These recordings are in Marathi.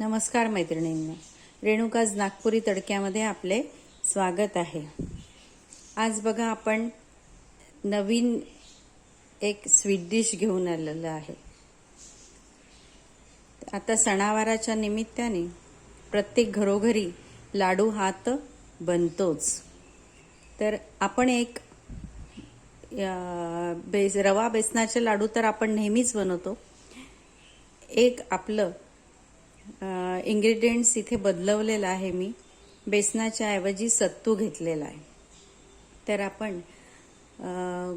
नमस्कार मैत्रिणींना. रेणुकाज नागपुरी तडक्यामध्ये आपले स्वागत आहे. आज बघा आपण नवीन एक स्वीट डिश घेऊन आलेलं आहे. आता सणावाराच्या निमित्ताने प्रत्येक घरोघरी लाडू हा तर बनतोच. तर आपण एक बेस रवा बेसनाचे लाडू तर आपण नेहमीच बनवतो. एक आपलं इंग्रेडियंट्स इथे बदलवलेला आहे मी. बेसनाच्या ऐवजी सत्तू घेतलेला आहे. तर आपण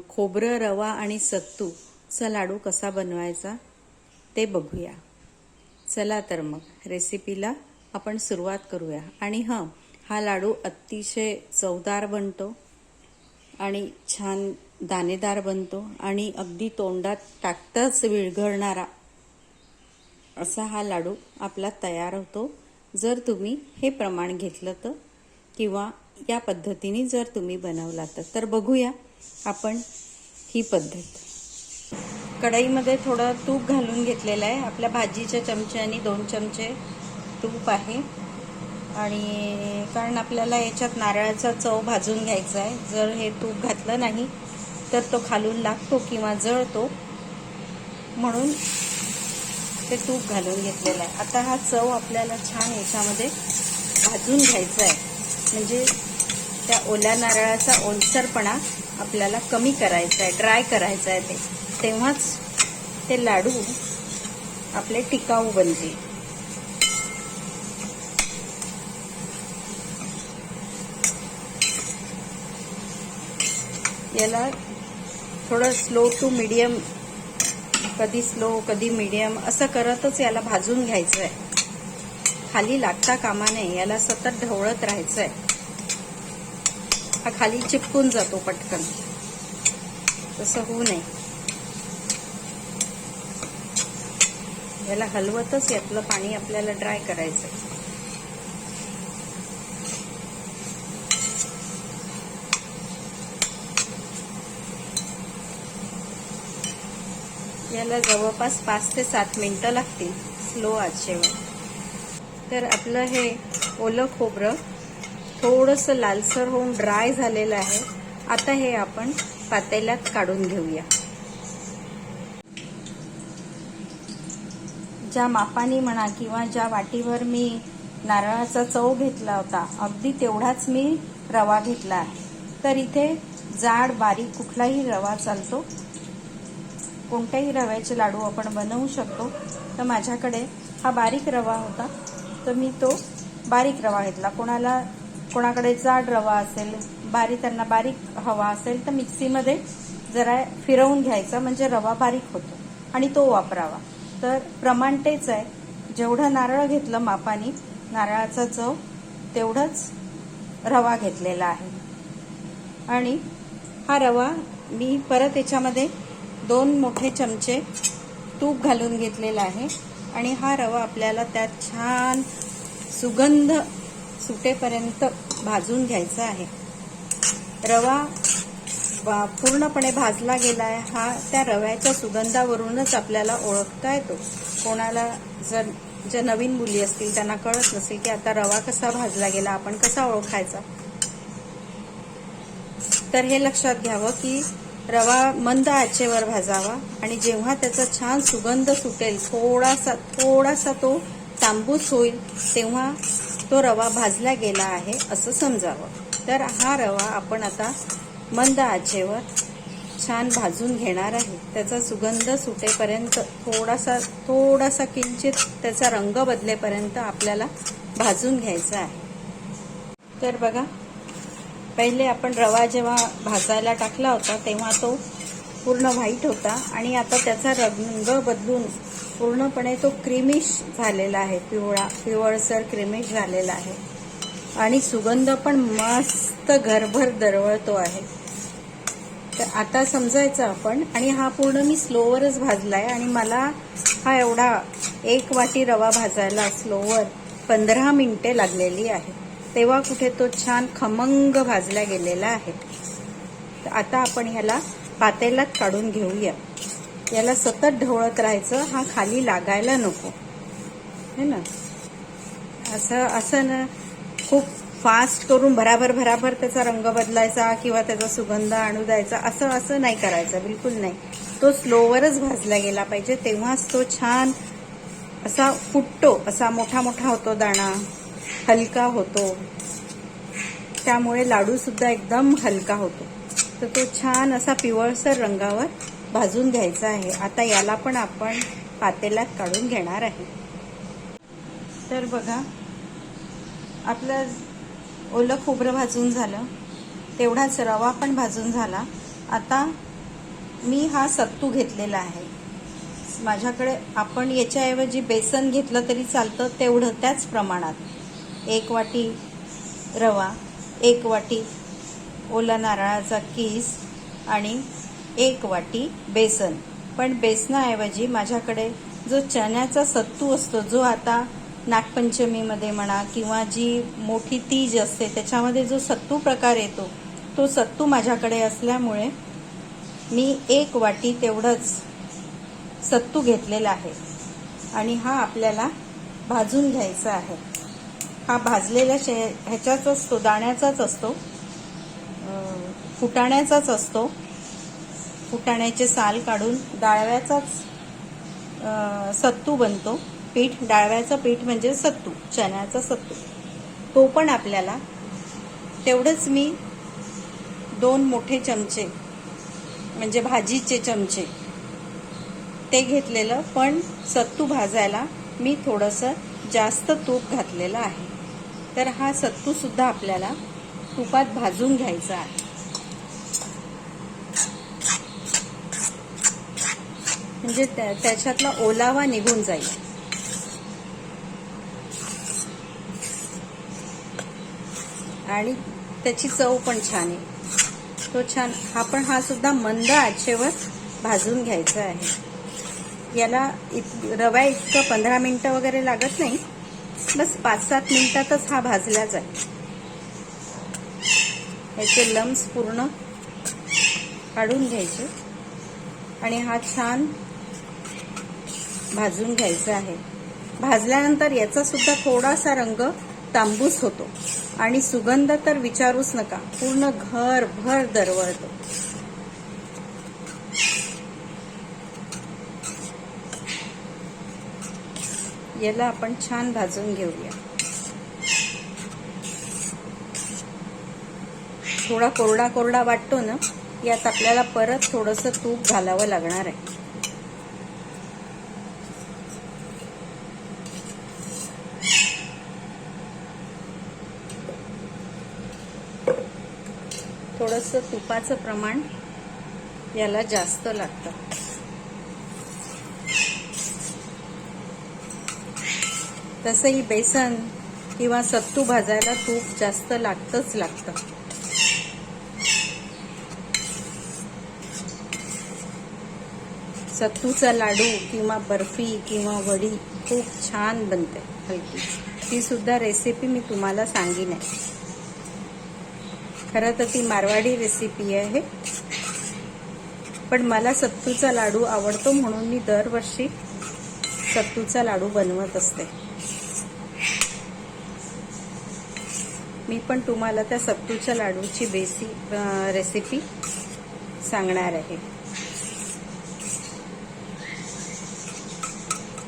खोबरं रवा आणि सत्तूचा लाडू कसा बनवायचा ते बघूया. चला तर मग रेसिपीला आपण सुरुवात करूया. आणि हां हा लाडू अतिशय चवदार बनतो आणि छान दाणेदार बनतो आणि अगदी तोंडात टाकताच विरघळणारा असा हा लाडू आपला तयार होतो. जर तुम्ही हे प्रमाण घेतलं तर किंवा या पद्धतीने जर तुम्ही बनवला तर. तर बघूया आपण ही पद्धत. कढईमध्ये थोडं तूप घालून घेतलेलं आहे. आपल्या भाजीच्या चमच्यानी दोन चमचे तूप आहे. आणि कारण आपल्याला याच्यात नारळाचा चव भाजून घ्यायचा आहे. जर हे तूप घातलं नाही तर तो खालून लागतो किंवा जळतो. म्हणून ते तूप घालून घेतलेलं आहे. आता हा चव आपल्याला छान याच्यामध्ये भाजून घ्यायचा आहे. म्हणजे त्या ओल्या नारळाचा ओलसरपणा आपल्याला कमी करायचा आहे ड्राय करायचा आहे ते. तेव्हाच ते लाडू आपले टिकाऊ बनतील. याला थोडं स्लो टू मीडियम कधी स्लो कधी मीडियम असं करतच याला भाजून घ्यायचं आहे खाली लागता कामा नये याला सतत ढवळत राहायचं आहे हा खाली चिपकून जातो पटकन. तसं होऊ नये. याला हलवतच यातलं पाणी आपल्याला ड्राय करायचं आहे याला जवळपास पाच ते सात मिनटं लागतील स्लो आचेवर तर आपलं हे ओलं खोबरं थोडंसं लालसर होऊन ड्राय झालेलं आहे. आता हे आपण पातेल्यात काढून घेऊया. ज्या मापाने म्हणा किंवा ज्या वाटीवर मी नारळाचा चव घेतला होता अगदी तेवढाच मी रवा घेतला आहे. तर इथे जाड बारीक कुठलाही रवा चालतो. कोणत्याही रव्याचे लाडू आपण बनवू शकतो. तर माझ्याकडे हा बारीक रवा होता. तर मी तो बारीक रवा घेतला. कोणाला कोणाकडे जाड रवा असेल बारीक त्यांना बारीक हवा असेल तर मिक्सीमध्ये जरा फिरवून घ्यायचा. म्हणजे रवा बारीक होतो. आणि तो वापरावा. तर प्रमाण तेच आहे. जेवढं नारळ घेतलं मापानी नारळाचा चव तेवढंच रवा घेतलेला आहे. आणि हा रवा मी परत याच्यामध्ये दोन मोठे चमचे तूप घालून घेतलेला आहे. आणि हा रवा आपल्याला त्यात छान सुगंध सुटेपर्यंत भाजून घ्यायचा आहे. रवा पूर्णपणे भाजला गेला आहे हा त्या रव्याच्या सुगंधावरूनच आपल्याला ओळखता येतो. कोणाला जर ज्या नवीन मुली असतील त्यांना कळत नसेल की आता रवा कसा भाजला गेला आपण कसा ओळखायचा. तर हे लक्षात घ्यावं की रवा मंद आचेवर भाजावा आणि जेव्हा त्याचा छान सुगंध सुटेल थोडासा थोडासा तो तांबूस होईल तेव्हा तो रवा भाजला गेला आहे असं समजावं. तर हा रवा आपण आता मंद आचेवर छान भाजून घेणार आहे. त्याचा सुगंध सुटेपर्यंत थोडासा थोडासा किंचित त्याचा रंग बदलेपर्यंत आपल्याला भाजून घ्यायचा आहे. तर बघा पहिले आपण रवा जेव्हा भाजायला टाकला होता तेव्हा तो पूर्ण व्हाईट होता आणि आता त्याचा रंग बदलून पूर्णपणे तो क्रिमिश झालेला आहे. पिवळा पिवळसर क्रिमिश झालेला आहे. आणि सुगंध पण मस्त घरभर दरवळतो आहे. तर आता समजायचं आपण आणि हा पूर्ण मी स्लोवरच भाजला आहे आणि मला हा एवढा एक वाटी रवा भाजायला स्लोवर पंधरा मिनटे लागलेली आहे तेव्हा कुठे तो छान खमंग भाजला गेलेला आहे. तर आता आपण ह्याला पातेलात काढून घेऊया. याला सतत ढवळत राहायचं हा खाली लागायला नको. है ना? असं असं ना खूप फास्ट करून भराभर भराभर त्याचा रंग बदलायचा किंवा त्याचा सुगंध आणू द्यायचा असं असं नाही करायचं बिलकुल नाही. तो स्लोवरच भाजला गेला पाहिजे तेव्हाच तो छान असा फुटतो असा मोठा मोठा होतो दाणा. हलका होतो. त्यामुळे लाडू सुद्धा एकदम हलका होतो. तर तो छान असा पिवळसर रंगावर भाजून घ्यायचा आहे. आता याला पण आपण पातेल्यात काढून घेणार आहे. तर बघा आपलं ओलं खोबरं भाजून झालं. तेवढाच रवा पण भाजून झाला. आता मी हा सत्तू घेतलेला आहे. माझ्याकडे आपण याच्याऐवजी बेसन घेतलं तरी चालतं तेवढं त्याच प्रमाणात. एक वाटी रवा एक वाटी ओला नारळाचा किस आणि एक वाटी बेसन. पण बेसनाऐवजी माझ्याकडे जो चण्याचा सत्तू असतो जो आता नागपंचमीमध्ये म्हणा किंवा जी मोठी तीज असते त्याच्यामध्ये जो सत्तू प्रकार येतो तो सत्तू माझ्याकडे असल्यामुळे मी एक वाटी तेवढंच सत्तू घेतलेला आहे. आणि हा आपल्याला भाजून घ्यायचा आहे. हा भाजलेल्या शे ह्याच्याच असतो दाण्याचाच असतो. फुटाण्याचाच असतो. फुटाण्याचे साल काढून डाळव्याचाच सत्तू बनतो. पीठ डाळव्याचं पीठ म्हणजे सत्तू चण्याचा सत्तू. तो पण आपल्याला तेवढंच मी दोन मोठे चमचे म्हणजे भाजीचे चमचे ते घेतलेलं. पण सत्तू भाजायला मी थोडंसं जास्त तूप घातलेलं आहे. तर हा सत्तूसुद्धा आपल्याला तुपात भाजून घ्यायचा आहे. म्हणजे त्या- त्याच्यातला ओलावा निघून जाईल. आणि त्याची चव पण छान आहे. तो छान हा पण हा सुद्धा मंद आचेवर भाजून घ्यायचा आहे. याला इत रवा इतकं पंधरा मिनटं वगैरे लागत नाही. बस पाच सात मिनिटातच हा भाजला जाईल. याचे लम्स पूर्ण काढून घ्यायचे. आणि हा छान भाजून घ्यायचा आहे. भाजल्यानंतर याचा सुद्धा थोडासा रंग तांबूस होतो. आणि सुगंध तर विचारूच नका. पूर्ण घर भर दरवळतो. याला आपण छान भाजून घेऊया. थोडा कोरडा कोरडा वाटतो ना यात आपल्याला परत थोडंसं तूप घालावं लागणार आहे. थोडंसं तुपाचं प्रमाण याला जास्त लागतं. तसंही बेसन किंवा सत्तू भाजायला तूप जास्त लागतंच लागतं. सत्तूचा लाडू किंवा बर्फी किंवा वडी खूप छान बनते हलकी. ती सुद्धा रेसिपी मी तुम्हाला सांगीन आहे. खरं तर ती मारवाडी रेसिपी आहे. पण मला सत्तूचा लाडू आवडतो म्हणून मी दरवर्षी सत्तूचा लाडू बनवत असते. मी पण तुम्हाला त्या सत्तूच्या लाडूची बेसी रेसिपी सांगणार आहे.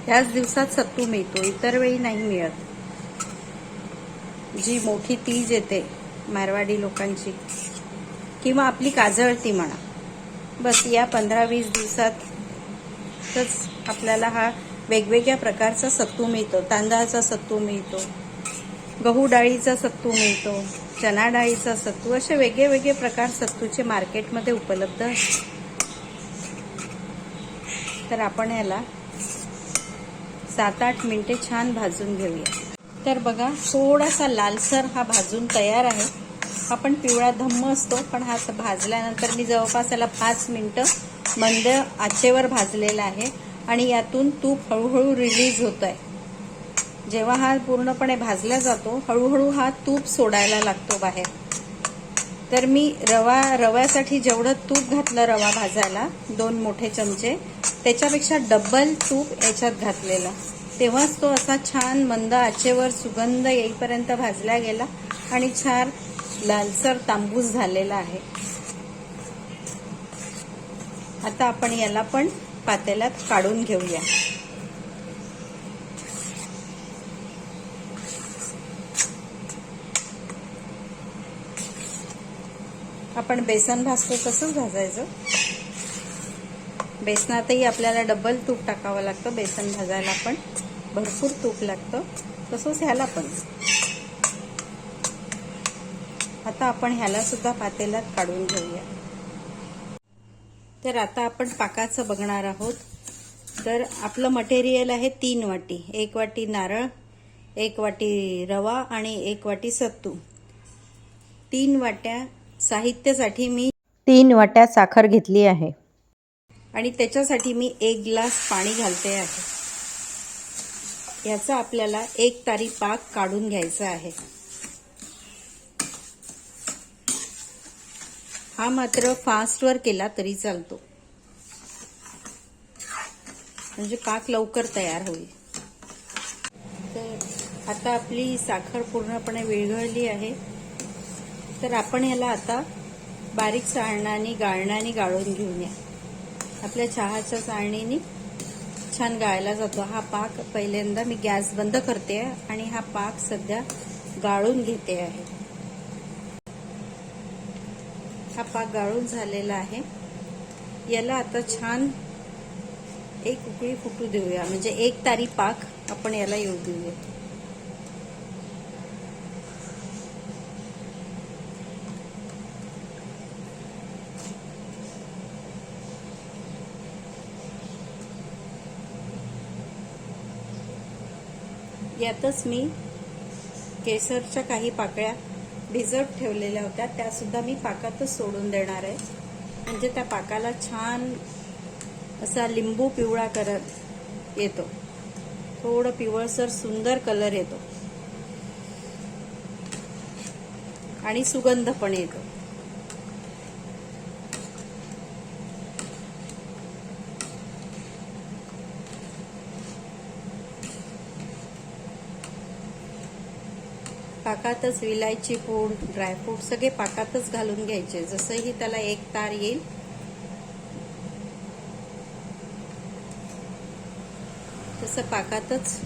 ह्याच दिवसात सत्तू मिळतो इतर वेळी नाही मिळत. जी मोठी तीज येते मारवाडी लोकांची किंवा आपली काजळती म्हणा. बस या पंधरा वीस दिवसातच आपल्याला हा वेगवेगळ्या प्रकारचा सत्तू मिळतो तांदळाचा सत्तू मिळतो गहू डाळीचा सत्तू मिळतो चना डाळीचा सत्तू असे वेगळे वेगळे प्रकार सत्तूचे मार्केटमध्ये उपलब्ध असतात. तर आपण याला सात आठ मिनिटे छान भाजून घेऊया. तर बघा थोडासा लालसर हा भाजून तयार आहे. हा पण पिवळा धम्म असतो पण हा भाजल्यानंतर मी जवळपास याला पाच मिनटं मंद आचेवर भाजलेला आहे. आणि यातून तूप हळूहळू रिलीज होत आहे जेव्हा हा पूर्णपणे भाजला जातो हळूहळू हा तूप सोडायला लागतो बाहेर. तर मी रवा रव्यासाठी जेवढं तूप घातलं रवा भाजायला दोन मोठे चमचे त्याच्यापेक्षा डबल तूप याच्यात घातलेलं. तेव्हाच तो असा छान मंद आचेवर सुगंध येईपर्यंत भाजला गेला आणि छान लालसर तांबूस झालेला आहे. आता आपण याला पण पातेल्यात काढून घेऊया. आपण बेसन भाजतो तसंच भाजायचं. बेसनातही आपल्याला डबल तूप टाकावं लागतं बेसन भाजायला पण. भरपूर तूप लागतं. तसंच ह्याला पण. आता आपण ह्याला सुद्धा पातेल्यात काढून घेऊया. तर आता आपण पाकाचं बघणार आहोत. तर आपलं मटेरियल आहे तीन वाटी. एक वाटी नारळ एक वाटी रवा आणि एक वाटी सत्तू. तीन वाट्या साहित्यासाठी मी तीन वाट्या साखर घेतली आहे. आणि त्याच्यासाठी मी एक ग्लास पाणी घालते आहे. याचा आपल्याला एक तारी पाक काढून घ्यायचा आहे. हा मात्र फास्टवर केला तरी चालतो. म्हणजे पाक लवकर तयार होईल. तर आता आपली साखर पूर्णपणे विरघळली आहे. तर आपण याला आता बारीक चाळणाने गाळणाने गाळून घेऊया. आपल्या चहाच्या चाळणीने छान गाळला जातो. हा पाक पहिल्यांदा मी गॅस बंद करते आणि हा पाक सध्या गाळून घेते आहे. हा पाक गाळून झालेला आहे. याला आता छान एक उकळी फुटू देऊया. म्हणजे एक तारी पाक आपण याला येऊ देऊया. यातच मी केसरच्या काही पाकळ्या भिजत ठेवलेल्या होत्या. त्यासुद्धा मी पाकातच सोडून देणार आहे. म्हणजे त्या पाकाला छान असा लिंबू पिवळा करत येतो. थोडं पिवळसर सुंदर कलर येतो. आणि सुगंध पण येतो. पाकातच विलायची पूड ड्रायफ्रूट सगळे पाकातच घालून घ्यायचे. जसंही त्याला एक तार येईल. तसं पाकातच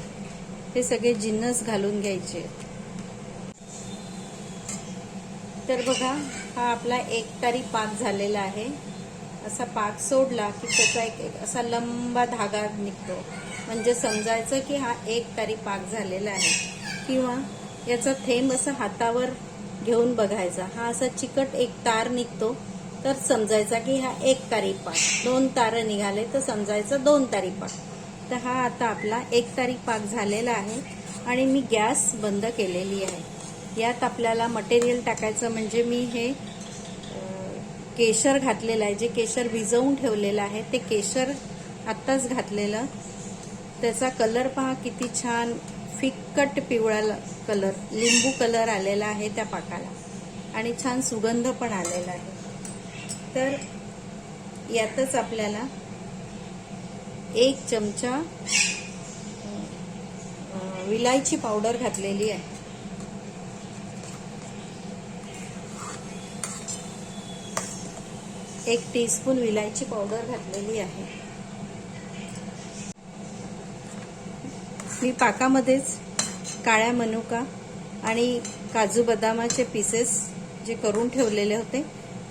हे सगळे जिन्नस घालून घ्यायचे. तर बघा हा आपला एक तारी पाक झालेला आहे. असा पाक सोडला की त्याचा एक एक असा लंबा धागा निघतो. म्हणजे समजायचं की हा एक तारी पाक झालेला आहे. किंवा याचा थेंब असं हातावर घेऊन बघायचा. हा असा चिकट एक तार निघतो तर समजायचा की हा एक तारी पाक दोन तार निघाले तर समजायचं दोन तारी पाक तर हा आता आपला एक तारी पाक झालेला आहे आणि मी गॅस बंद केलेली आहे. यात आपल्याला मटेरियल टाकायचं म्हणजे मी हे केशर घातलेलं आहे. जे केशर भिजवून ठेवलेलं आहे ते केशर आत्ताच घातलेलं. त्याचा कलर पहा किती छान फिक्कट पिवळा कलर लिंबू कलर आलेला आहे त्या पाकाला. आणि छान सुगंध पण आलेला आहे. तर यातच आपल्याला एक चमचा विलायची पावडर घातलेली आहे. एक टीस्पून विलायची पावडर घातलेली आहे. मी पाकामध्येच काळ्या मनुका आणि काजू बदामाचे पीसेस जे करून ठेवलेले होते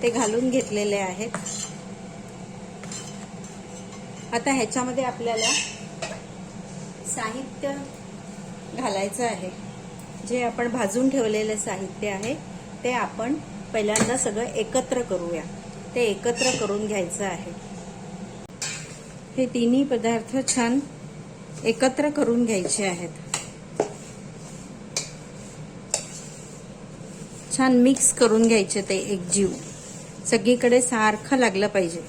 ते घालून घेतलेले आहेत. आता ह्याच्यामध्ये आपल्याला साहित्य घालायचं आहे. जे आपण भाजून ठेवलेले साहित्य आहे ते आपण पहिल्यांदा सगळं एकत्र करूया. ते एकत्र करून घ्यायचं आहे. हे तिन्ही पदार्थ छान एकत्र करून घ्यायचे आहेत. छान मिक्स करून घ्यायचे ते एक जीव. सगळीकडे सारखं लागलं पाहिजे.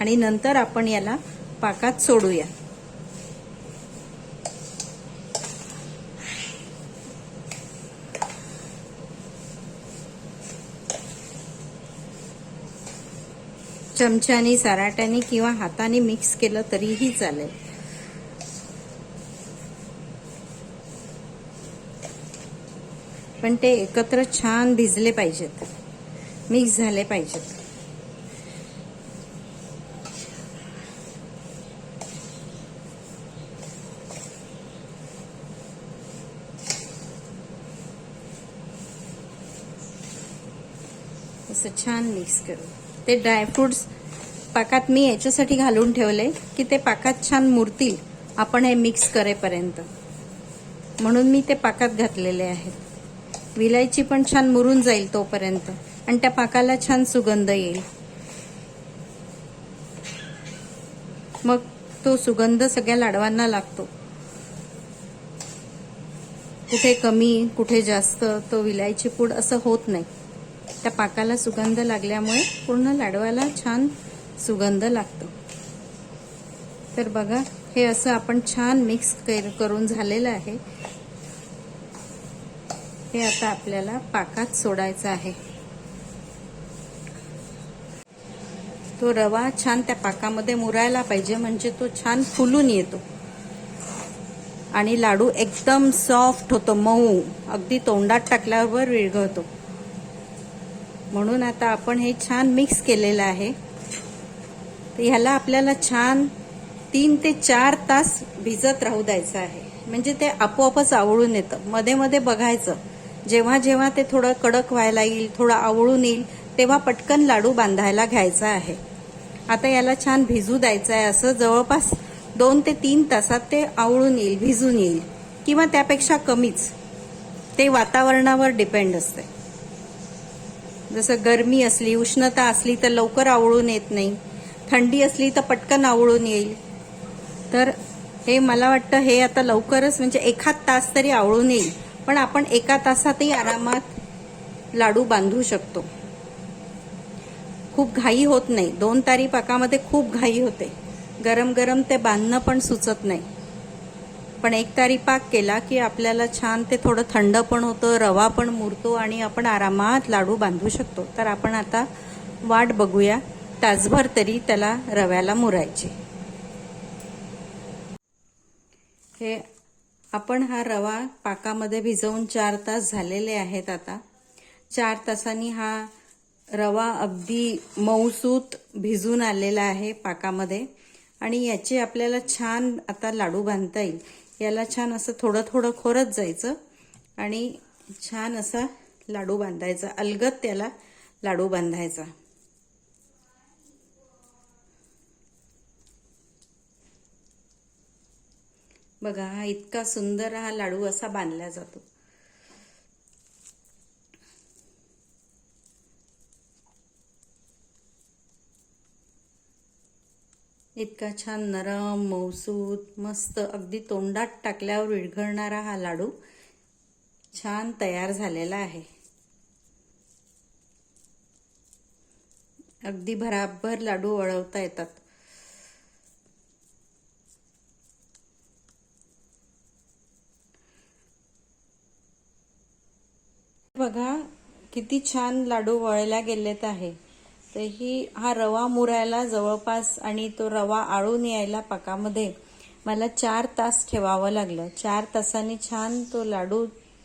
आणि नंतर आपण याला पाकात सोडूया. चमच्यानी सराट्याने किंवा हाताने मिक्स केलं तरीही चालेल. पण ते एकत्र छान भिजले पाहिजेत. मिक्स झाले पाहिजेत. असं छान मिक्स करू ते ड्रायफ्रुट्स पाकात मी याच्यासाठी घालून ठेवले की ते पाकात छान मुरतील. आपण हे मिक्स करेपर्यंत. म्हणून मी ते पाकात घातलेले आहेत. विलायची पण छान मुरून जाईल तोपर्यंत. आणि त्या पाकाला छान सुगंध येईल. मग तो सुगंध सगळ्या लाडवांना लागतो. कुठे कमी कुठे जास्त तो विलायची पूड असं होत नाही. त्या पाकाला सुगंध लागल्यामुळे पूर्ण लाडवाला छान सुगंध लागतो. तर बघा हे असं आपण छान मिक्स करून झालेलं आहे. हे आता आपल्याला पाकात सोडायचं आहे. तो रवा छान त्या पाकामध्ये मुरायला पाहिजे म्हणजे तो छान फुलून येतो. आणि लाडू एकदम सॉफ्ट होतो मऊ अगदी तोंडात टाकल्यावर विरघळतो. म्हणून आता आपण हे छान मिक्स केलेलं आहे. तर ह्याला आपल्याला छान तीन ते चार तास भिजत राहू द्यायचं आहे. म्हणजे ते आपोआपच आवळून येतं. मध्ये मध्ये बघायचं. जेव्हा जेव्हा ते थोडं कडक व्हायला येईल थोडं आवळून येईल तेव्हा पटकन लाडू बांधायला घ्यायचा आहे. आता याला छान भिजू द्यायचं आहे असं जवळपास दोन ते तीन तासात ते आवळून येईल भिजून येईल. किंवा त्यापेक्षा कमीच. ते वातावरणावर डिपेंड असते जसं गरमी असली उष्णता असली तर लवकर आवळून येत नाही. थंडी असली तर पटकन आवळून येईल. तर हे मला वाटतं हे आता लवकरच म्हणजे एखाद तास तरी आवळून येईल. पण आपण एका तासातही आरामात लाडू बांधू शकतो. खूप घाई होत नाही. दोन तारी पाकामध्ये खूप घाई होते. गरम गरम ते बांधणं पण सुचत नाही. पण एक तारी पाक केला की आपल्याला छान ते थोडं थंड पण होतं रवा पण मुरतो आणि आपण आरामात लाडू बांधू शकतो. तर आपण आता वाट बघूया. तासभर तरी त्याला रव्याला मुरायचे. हे आपण हा रवा पाकामध्ये भिजवून चार तास झालेले आहेत आता. चार तासांनी हा रवा अगदी मऊसूत भिजून आलेला आहे पाकामध्ये. आणि याचे आपल्याला छान आता लाडू बांधता येईल. याला छान असं थोडं थोडं खोरत जायचं आणि छान असा लाडू बांधायचा अलगत त्याला लाडू बांधायचा. बघा हा इतका सुंदर हा लाडू असा बांधला जातो. इतका छान नरम मौसूत मस्त अगदी तोंडात टाकल्यावर विरघळणारा हा लाडू छान तयार झालेला आहे. अगदी भराभर लाडू वळवता येतात बघा किती छान लाडू वळल्या गेलेत आहे. तर ही हा रवा मुरायला जवळपास आणि तो रवा आळून यायला पाकामध्ये मला चार तास ठेवावं लागलं. चार तासांनी छान तो लाडू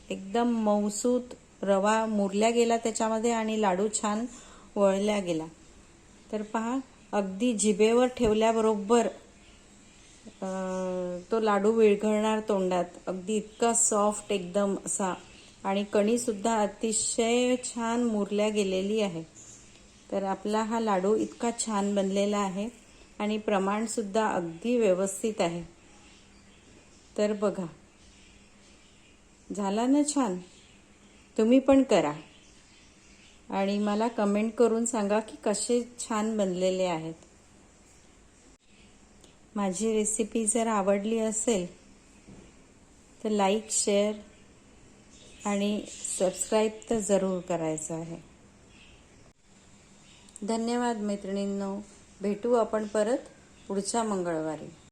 एकदम मौसूत रवा मुरल्या गेला त्याच्यामध्ये आणि लाडू छान वळल्या गेला. तर पहा अगदी जिभेवर ठेवल्याबरोबर तो लाडू विरघळणार तोंडात. अगदी इतका सॉफ्ट एकदम असा आणि कणीसुद्धा अतिशय छान मुरल्या गेलेली आहे. तर आपला हा लाडू इतका छान बनलेला आहे आणि प्रमाणसुद्धा अगदी व्यवस्थित आहे. तर बघा. झाला ना छान? तुम्ही पण करा. आणि मला कमेंट करून सांगा की कसे छान बनलेले आहेत. माझी रेसिपी जर आवडली असेल तर लाईक शेअर आणि सबस्क्राईब तर जरूर करायचं आहे. धन्यवाद मैत्रिणींनो. भेटू आपण परत पुढच्या मंगळवारी.